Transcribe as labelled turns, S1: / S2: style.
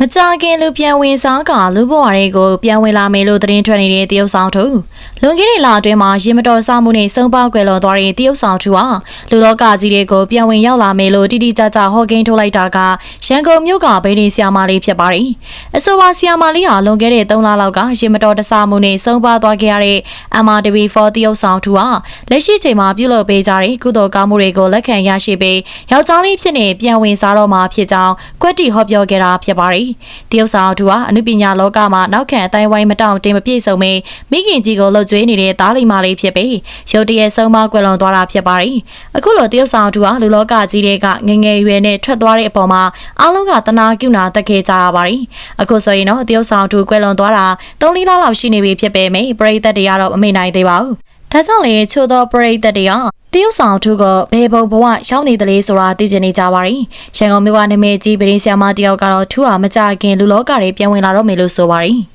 S1: မကြခင်လူပြန်ဝင်စားကလူဘဝတွေကိုပြန်ဝင်လာမယ်လို့သတင်းထွက်နေတဲ့တရုတ်ဆောင်သူလွန်ခဲ့တဲ့လအတွင်းမှာရေမတော်စားမှုနဲ့စုံပေါက်ကွယ်လွန်သွားတဲ့တရုတ်ဆောင်သူဟာလူလောကကြီးတွေကိုပြန်ဝင်ရောက်လာမယ်လို့တိတိကျကျဟော့ကိန်းထုတ်လိုက်တာကရန်ကုန်မြို့ကဗိနေဆီယာမာလေးဖြစ်ပါတယ်အဆိုပါဆီယာမာလေးဟာလွန်ခဲ့တဲ့3လလောက်ကရေမတော်တဆမှုနဲ့စုံပေါက်သွားခဲ့ရတဲ့ MRTV4 တရုတ်ဆောင်သူဟာလက်ရှိချိန်မှာပြုလုပ်ပေးကြတဲ့ကုသိုလ်ကောင်းမှုတွေကိုလက်ခံရရှိပြီးယောက်ျားလေးဖြစ်နေပြန်ဝင်စားတော့မှာဖြစ်ကြောင်းကွက်တီဟောပြောခဲ့တာဖြစ်ပါတယ်။တရုတ်ဆောင်သူဟာအနုပညာလောကမှာနောက်ခံအတိုင်းဝိုင်းမတောင့်တင်မပြည့်စုံမင်းမိခင်ကြီးကိုလှုပ်ကြွေးနေတဲ့သားလိမ္မာလေးဖြစ်ပြီးရုတ်တရက်ဆုံးမကွယ်လွန်သွားတာဖြစ်ပါတယ်။အခုလိုတရုတ်ဆောင်သူဟာလူလောကကြီးတွေကငယ်ငယ်ရွယ်နဲ့ထွက်သွားတဲ့အပေါ်မှာအားလုံးကတနာကျုနာတက်ခဲ့ကြရပါတယ်။အခုဆိုရင်တော့တရုတ်ဆောင်သူကွယ်လွန်သွားတာ၃လလောက်ရှိနေပြီဖြစ်ပေမယ့်ပရိသတ်တွေကတော့မမေ့နိုင်သေးပါဘူး။ဒါကြောင့်လေချို့သောပရိသတ်တွေက တရုတ်ဆောင်သူကဘယ်ဘုံဘဝရောက်နေတယ်လဲဆိုတာသိချင်နေကြပါရီ။ရန်ကုန်မြို့ကနာမည်ကြီးပရင်းဆရာမတယောက်ကတော့ထူဟာမကြခင်လူလောကတွေပြန်ဝင်လာတော့မယ်လို့ဆိုပါရီ။